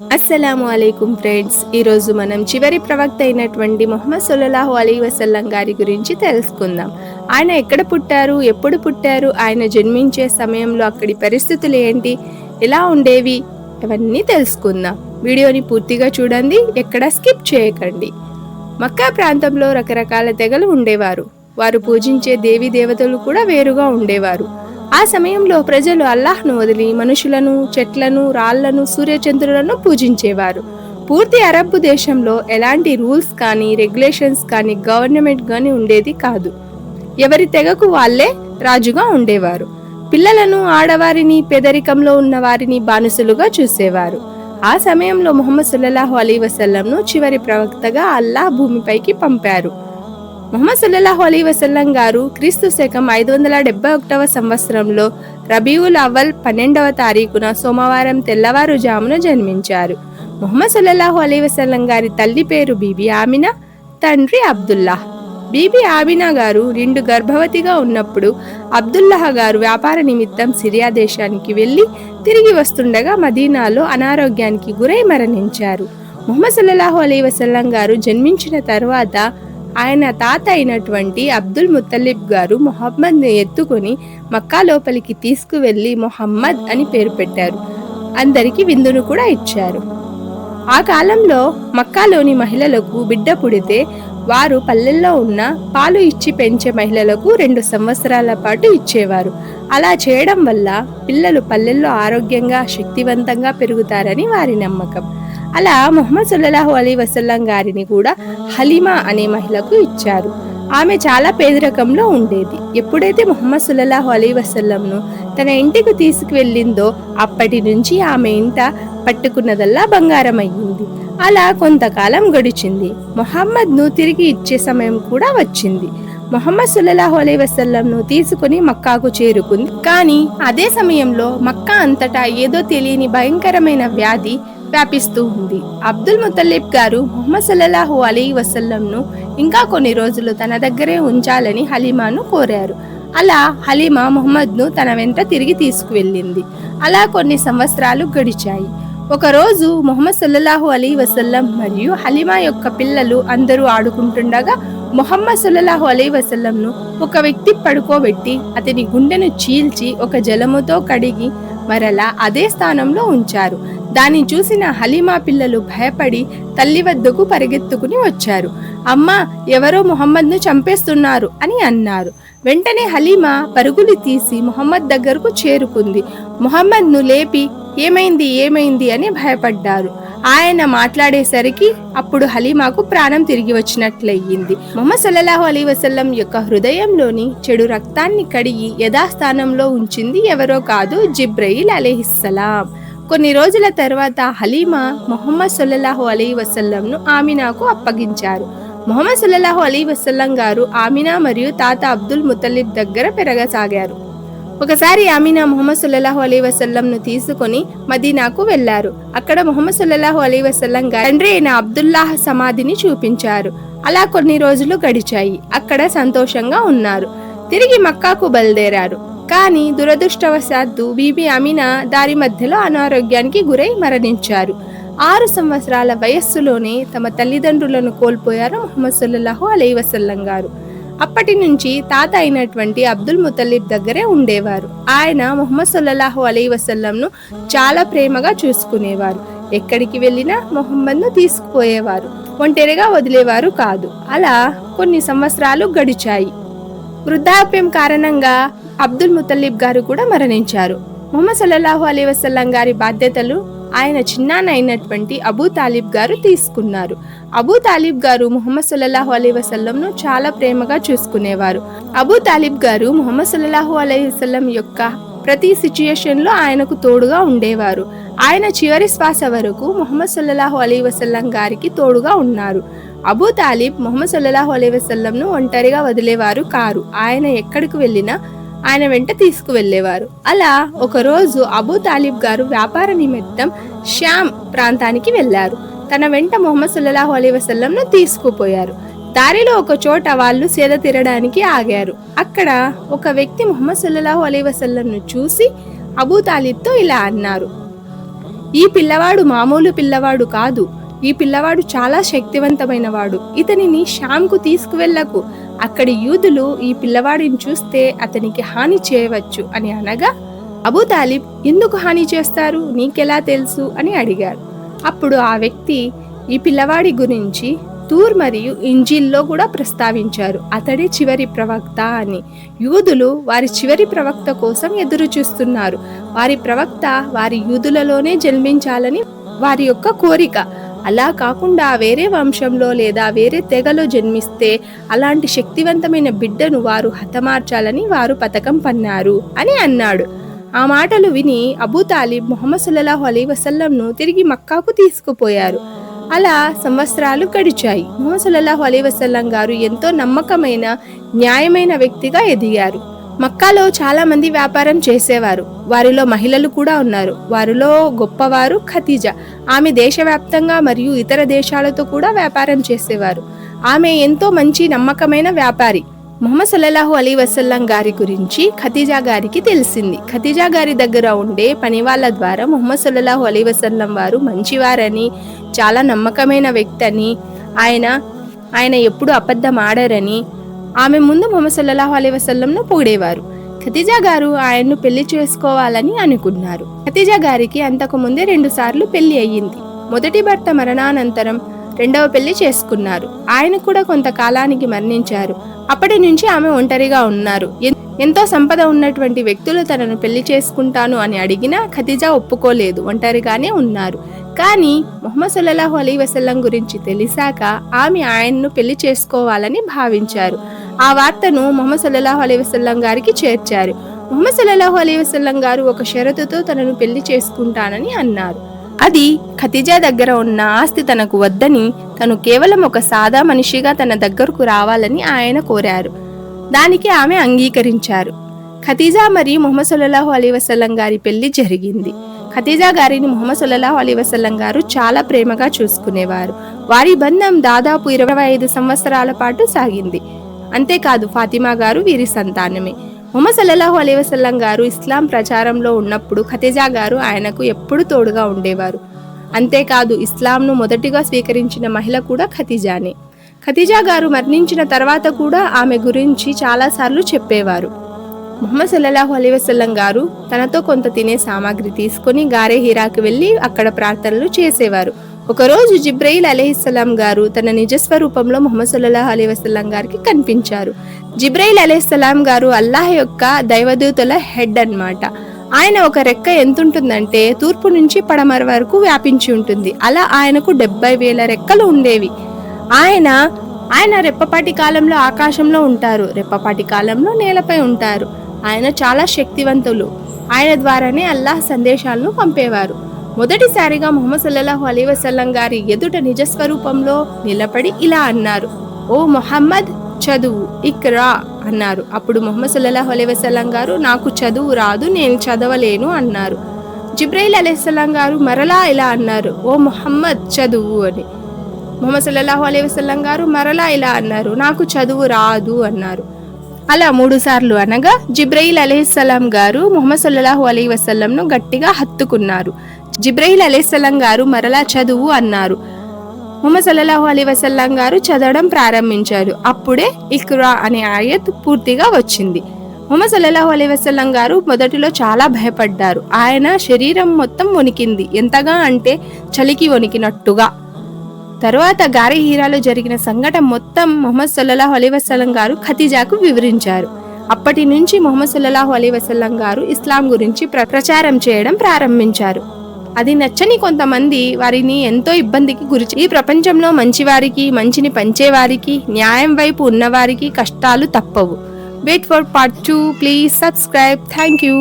అస్సలాము అయికుం friends. ఈరోజు మనం చివరి ప్రవక్త అయినటువంటి మొహమ్మద్ సుల్లాహు అలీ వసల్లం గారి గురించి తెలుసుకుందాం. ఆయన ఎక్కడ పుట్టారు? ఎప్పుడు పుట్టారు? ఆయన జన్మించే సమయంలో అక్కడి పరిస్థితులు ఏంటి? ఎలా ఉండేవి? ఇవన్నీ తెలుసుకుందాం. వీడియోని పూర్తిగా చూడండి ఎక్కడ స్కిప్ చేయకండి. మక్కా ప్రాంతంలో రకరకాల తెగలు ఉండేవారు. వారు పూజించే దేవీ దేవతలు కూడా వేరుగా ఉండేవారు. ఆ సమయంలో ప్రజలు అల్లాహ్ను వదిలి మనుషులను చెట్లను రాళ్ళను సూర్యచంద్రులను పూజించేవారు. పూర్తి అరబ్ దేశంలో ఎలాంటి రూల్స్ కానీ రెగ్యులేషన్స్ కానీ గవర్నమెంట్ కానీ ఉండేది కాదు. ఎవరి తెగకు వాళ్ళే రాజుగా ఉండేవారు. పిల్లలను ఆడవారిని పెదరికంలో ఉన్న వారిని బానిసలుగా చూసేవారు. ఆ సమయంలో ముహమ్మద్ సుల్లాహు అలీ వసల్లంను చివరి ప్రవక్తగా అల్లాహ్ భూమిపైకి పంపారు. మొహమ్మద్ సల్లల్లాహు అలీ వసల్లం గారు క్రీస్తు శకం ఐదు వందల డెబ్బై ఒకటవ సంవత్సరంలో రబీవుల్ అవ్వల్ పన్నెండవ తారీఖున సోమవారం తెల్లవారుజామున జన్మించారు. మొహమ్మద్ సల్లల్లాహు అలీ వసల్లం గారి తల్లి పేరు బీబీ ఆమినా తండ్రి అబ్దుల్లాహ్. బీబీ ఆమినా గారు రెండు గర్భవతిగా ఉన్నప్పుడు అబ్దుల్లాహ్ గారు వ్యాపార నిమిత్తం సిరియా దేశానికి వెళ్ళి తిరిగి వస్తుండగా మదీనాలో అనారోగ్యానికి గురై మరణించారు. ముహమ్మద్ సల్లల్లాహు అలీ వసల్లం గారు జన్మించిన తర్వాత ఆయన తాత అయినటువంటి అబ్దుల్ ముత్తలిబ్ గారు మొహమ్మద్ని ఎత్తుకొని మక్కా లోపలికి తీసుకువెళ్ళి మొహమ్మద్ అని పేరు పెట్టారు. అందరికి విందును కూడా ఇచ్చారు. ఆ కాలంలో మక్కాలోని మహిళలకు బిడ్డ పుడితే వారు పల్లెల్లో ఉన్న పాలు ఇచ్చి పెంచే మహిళలకు రెండు సంవత్సరాల పాటు ఇచ్చేవారు. అలా చేయడం వల్ల పిల్లలు పల్లెల్లో ఆరోగ్యంగా శక్తివంతంగా పెరుగుతారని వారి నమ్మకం. అలా మొహమ్మద్ సుల్లాహు అలీ వసల్లం గారిని కూడా హలీమా అనే మహిళకు ఇచ్చారు. ఆమె చాలా పేదరికంలో ఉండేది. ఎప్పుడైతే మొహమ్మద్ సుల్లాహు అలీ వసల్లంను తన ఇంటికి తీసుకువెళ్ళిందో అప్పటి నుంచి ఆమె ఇంట పట్టుకున్నదల్లా బంగారం అయ్యింది అలా కొంతకాలం గడిచింది. మొహమ్మద్ను తిరిగి ఇచ్చే సమయం కూడా వచ్చింది. మొహమ్మద్ సుల్లాహు అలై వసల్లంను తీసుకుని మక్కాకు చేరుకుంది. కానీ అదే సమయంలో మక్కా అంతటా ఏదో తెలియని భయంకరమైన వ్యాధి వ్యాపిస్తూ ఉంది. అబ్దుల్ ముతల్లిబ్ గారు ముహమ్మద్ సల్లల్లాహు అలీ వసల్లంను ఇంకా కొన్ని రోజులు తన దగ్గరే ఉంచాలని హలీమాను కోరారు. అలా హలీమా మొహమ్మద్ను తన వెంట తిరిగి తీసుకువెళ్ళింది. అలా కొన్ని సంవత్సరాలు గడిచాయి. ఒకరోజు మొహమ్మద్ సల్లల్లాహు అలీ వసల్లం మరియు హలీమా యొక్క పిల్లలు అందరూ ఆడుకుంటుండగా మొహమ్మద్ సల్లల్లాహు అలీ వసల్లంను ఒక వ్యక్తి పడుకోబెట్టి అతని గుండెను చీల్చి ఒక జలముతో కడిగి మరలా అదే స్థానంలో ఉంచారు. దాన్ని చూసిన హలీమా పిల్లలు భయపడి తల్లి వద్దకు పరిగెత్తుకుని వచ్చారు. అమ్మా ఎవరో మొహమ్మద్ను చంపేస్తున్నారు అని అన్నారు. వెంటనే హలీమా పరుగులు తీసి మొహమ్మద్ దగ్గరకు చేరుకుంది. మొహమ్మద్ను లేపి ఏమైంది ఏమైంది అని భయపడ్డారు. ఆయన మాట్లాడేసరికి అప్పుడు హలీమాకు ప్రాణం తిరిగి వచ్చినట్లయింది మొహమ్మద్ సల్లాహు అలీ వసల్లం యొక్క హృదయంలోని చెడు రక్తాన్ని కడిగి యథాస్థానంలో ఉంచింది ఎవరో కాదు జిబ్రయిల్ అలీహిస్సలాం కొన్ని రోజుల తర్వాత హలీమా మొహమ్మద్ సల్లల్లాహు అలీ వసల్లంను ఆమినాకు అప్పగించారు. మొహమ్మద్ సల్లల్లాహు అలీ వసల్లం గారు ఆమినా మరియు తాత అబ్దుల్ ముతలిబ్ దగ్గర పెరగసాగారు. ఒకసారి ఆమినా మొహమ్మద్ సుల్లాహు అలీ వసల్లంను తీసుకొని మదీనాకు వెళ్ళారు అక్కడ మొహమ్మద్ సుల్లాహు అలీ వసల్లం తండ్రి అయిన అబ్దుల్లాహ్ సమాధిని చూపించారు. అలా కొన్ని రోజులు గడిచాయి. అక్కడ సంతోషంగా ఉన్నారు. తిరిగి మక్కాకు బయలుదేరారు. కానీ దురదృష్టవశాత్తు బీబీ అమీనా దారి మధ్యలో అనారోగ్యానికి గురై మరణించారు. ఆరు సంవత్సరాల వయస్సులోనే తమ తల్లిదండ్రులను కోల్పోయారు మొహమ్మద్ సుల్లాహు అలై వసల్లం గారు. అప్పటి నుంచి తాత అయినటువంటి అబ్దుల్ ముతల్లిబ్ దగ్గరే ఉండేవారు. ఆయన మొహమ్మద్ సుల్లాహు అలీ వసల్లంను చాలా ప్రేమగా చూసుకునేవారు. ఎక్కడికి వెళ్ళినా మొహమ్మద్ను తీసుకుపోయేవారు. ఒంటరిగా వదిలేవారు కాదు. అలా కొన్ని సంవత్సరాలు గడిచాయి. వృద్ధాప్యం కారణంగా అబ్దుల్ ముతల్లిబ్ గారు కూడా మరణించారు. మొహమ్మద్ సల్లల్లాహు అలీ వసల్లం గారి బాధ్యతలు ఆయన చిన్నాన్న అయినటువంటి అబూ తాలిబ్ గారు తీసుకున్నారు. అబూ తాలిబ్ గారు ముహమ్మద్ సల్లాహు అలీ వసల్లంను చాలా ప్రేమగా చూసుకునేవారు. అబూ తాలిబ్ గారు ముహమ్మద్ సల్లాహు అలీ వసల్లం యొక్క ప్రతి సిచ్యుయేషన్లో ఆయనకు తోడుగా ఉండేవారు. ఆయన చివరి శ్వాస వరకు ముహమ్మద్ సల్లాహు అలీ వసల్లం గారికి తోడుగా ఉన్నారు. అబూ తాలిబ్ ముహమ్మద్ సల్లాహు అలీ వసల్లంను ఒంటరిగా వదిలేవారు కారు. ఆయన ఎక్కడికి వెళ్ళినా ఆయన వెంట తీసుకువెళ్ళేవారు. అలా ఒకరోజు అబూ తాలిబ్ గారు వ్యాపార నిమిత్తం శ్యామ్ ప్రాంతానికి వెళ్ళారు తన వెంట మొహమ్మద్ సుల్లాహు అలీ వసల్లంను తీసుకుపోయారు. దారిలో ఒక చోట వాళ్ళు సేద తీరడానికి ఆగారు. అక్కడ ఒక వ్యక్తి మొహమ్మద్ సుల్లాహు అలీ వసల్లంను చూసి అబూ తాలిబ్తో ఇలా అన్నారు ఈ పిల్లవాడు మామూలు పిల్లవాడు కాదు. ఈ పిల్లవాడు చాలా శక్తివంతమైన వాడు ఇతనిని శ్యామ్కు తీసుకువెళ్ళకు అక్కడి యూదులు ఈ పిల్లవాడిని చూస్తే అతనికి హాని చేయవచ్చు అని అనగా అబూ తాలిబ్ ఎందుకు హాని చేస్తారు? నీకెలా తెలుసు? అని అడిగారు. అప్పుడు ఆ వ్యక్తి ఈ పిల్లవాడి గురించి తూర్ మరియు ఇంజిల్లో కూడా ప్రస్తావించారు. అతడే చివరి ప్రవక్త అని. యూదులు వారి చివరి ప్రవక్త కోసం ఎదురు చూస్తున్నారు. వారి ప్రవక్త వారి యూదులలోనే జన్మించాలని వారి యొక్క కోరిక. అలా కాకుండా వేరే వంశంలో లేదా వేరే తెగలో జన్మిస్తే అలాంటి శక్తివంతమైన బిడ్డను వారు హతమార్చాలని వారు పథకం పన్నారు అని అన్నాడు. ఆ మాటలు విని అబూ తాలిబ్ మొహమ్మద్ సుల్లాహు అలీ వసల్లంను తిరిగి మక్కాకు తీసుకుపోయారు. అలా సంవత్సరాలు గడిచాయి. మొహమ్మద్ సుల్లాహు అలీ వసల్లం గారు ఎంతో నమ్మకమైన న్యాయమైన వ్యక్తిగా ఎదిగారు. మక్కాలో చాలా మంది వ్యాపారం చేసేవారు. వారిలో మహిళలు కూడా ఉన్నారు. వారిలో గొప్పవారు ఖతీజా. ఆమె దేశవ్యాప్తంగా మరియు ఇతర దేశాలతో కూడా వ్యాపారం చేసేవారు. ఆమె ఎంతో మంచి నమ్మకమైన వ్యాపారి. మొహమ్మద్ సల్లాహు అలీ వసల్లం గారి గురించి ఖతీజా గారికి తెలిసింది. ఖతీజా గారి దగ్గర ఉండే పని వాళ్ళ ద్వారా మొహమ్మద్ సల్లాహు అలీ వసల్లం వారు మంచివారని చాలా నమ్మకమైన వ్యక్తి అని ఆయన ఆయన ఎప్పుడు అబద్ధం ఆడరని ఆమె ముందు మొహమ్మద్ సల్లాహు అలీ వసల్లంను పొగిడేవారు. ఖతీజా గారు ఆయన్ను పెళ్ళి చేసుకోవాలని అనుకున్నారు. ఖతీజా గారికి అంతకు ముందే రెండు సార్లు పెళ్ళి అయ్యింది. మొదటి భర్త మరణానంతరం రెండవ పెళ్ళి చేసుకున్నారు. ఆయన కూడా కొంతకాలానికి మరణించారు. అప్పటి నుంచి ఆమె ఒంటరిగా ఉన్నారు. ఎన్- ఎంతో సంపద ఉన్నటువంటి వ్యక్తులు తనను పెళ్ళి చేసుకుంటాను అని అడిగినా ఖతిజా ఒప్పుకోలేదు. ఒంటరిగానే ఉన్నారు. కానీ మొహమ్మద్ సల్లాహు అలీ వసల్లం గురించి తెలిసాక ఆమె ఆయన్ను పెళ్ళి చేసుకోవాలని భావించారు. ఆ వార్తను మొహమ్మద్ సల్లాహు అలీ వసల్లం గారికి చేర్చారు. మొహమ్మద్ సల్లాహు అలీ వసల్లం గారు ఒక షరతుతో తనను పెళ్ళి చేసుకుంటానని అన్నారు. అది ఖతిజా దగ్గర ఉన్న ఆస్తి తనకు వద్దని తను కేవలం ఒక సాదా మనిషిగా తన దగ్గరకు రావాలని ఆయన కోరారు. దానికి ఆమె అంగీకరించారు. ఖతీజా మరియు మొహమ్మద్ సల్లాహు అలీ వసల్లం గారి పెళ్ళి జరిగింది. ఖతీజా గారిని మొహమ్మద్ సల్లాహు అలీ వసల్లం గారు చాలా ప్రేమగా చూసుకునేవారు. వారి బంధం దాదాపు ఇరవై ఐదు సంవత్సరాల పాటు సాగింది. అంతేకాదు ఫాతిమా గారు వీరి సంతానమే. మొహమ్మద్ సల్లాహు అలీవసల్లం గారు ఇస్లాం ప్రచారంలో ఉన్నప్పుడు ఖతేజా గారు ఆయనకు ఎప్పుడు తోడుగా ఉండేవారు. అంతేకాదు ఇస్లాంను మొదటిగా స్వీకరించిన మహిళ కూడా ఖతీజానే. ఖతీజా గారు మరణించిన తర్వాత కూడా ఆమె గురించి చాలాసార్లు చెప్పేవారు. ముహమ్మద్ సల్లాహు అలీవసల్లం గారు తనతో కొంత తినే సామాగ్రి తీసుకొని గారే హీరాకి వెళ్ళి అక్కడ ప్రార్థనలు చేసేవారు. ఒకరోజు జిబ్రయిల్ అలీహిస్సలాం గారు తన నిజస్వరూపంలో ముహమ్మద్ సల్లాహు అలీ వసల్లం గారికి కనిపించారు. జిబ్రయిల్ అలీహిస్సలాం గారు అల్లాహ్ యొక్క దైవదూతల హెడ్ అన్నమాట. ఆయన ఒక రెక్క ఎంతుంటుందంటే తూర్పు నుంచి పడమర వరకు వ్యాపించి ఉంటుంది. అలా ఆయనకు డెబ్బై వేల రెక్కలు ఉండేవి. ఆయన ఆయన రెప్పపాటి కాలంలో ఆకాశంలో ఉంటారు. రెప్పపాటి కాలంలో నేలపై ఉంటారు. ఆయన చాలా శక్తివంతులు. ఆయన ద్వారానే అల్లాహ్ సందేశాలను పంపేవారు. మొదటిసారిగా మొహమ్మద్ సల్లాహు అలీ వసల్లం గారి ఎదుట నిజస్వరూపంలో నిలబడి ఇలా అన్నారు. ఓ మొహమ్మద్ చదువు. ఇక్రా అన్నారు. అప్పుడు మొహమ్మద్ సల్లాహు అలైవసలం గారు నాకు చదువు రాదు నేను చదవలేను అన్నారు. జిబ్రైల్ అలీస్లాం గారు మరలా ఇలా అన్నారు. ఓ ముహమ్మద్ చదువు అని. మొహమ్మద్ సల్లాహు అలైవసలం గారు మరలా ఇలా అన్నారు. నాకు చదువు రాదు అన్నారు. అలా మూడు సార్లు అనగా జిబ్రయిల్ అలీస్లాం గారు ముహమ్మద్ సల్లాహు అలీ వసల్లంను గట్టిగా హత్తుకున్నారు. జిబ్రయిల్ అలీస్లాం గారు మరలా చదువు అన్నారు. ముహమ్మద్ సల్లాహు అలీ వసల్లం గారు చదవడం ప్రారంభించారు. అప్పుడే ఇక్రా అనే ఆయత్ పూర్తిగా వచ్చింది. ముహమ్మద్ సల్లాహు అలీ వసల్లం గారు మొదటిలో చాలా భయపడ్డారు. ఆయన శరీరం మొత్తం వణికింది. ఎంతగా అంటే చలికి వణికినట్టుగా. తరువాత గారి హీరాలో జరిగిన సంఘటన మొత్తం మొహమ్మద్ సల్లాహు అలీ వసల్లం గారు ఖతిజాకు వివరించారు. అప్పటి నుంచి మొహమ్మద్ సల్లాహు అలీ వసల్లం గారు ఇస్లాం గురించి ప్ర- ప్రచారం చేయడం ప్రారంభించారు. అది నచ్చని కొంతమంది వారిని ఎంతో ఇబ్బందికి గురి ఈ ప్రపంచంలో మంచివారికి మంచిని పంచేవారికి న్యాయం వైపు ఉన్నవారికి కష్టాలు తప్పవు. Wait for part two please subscribe thank you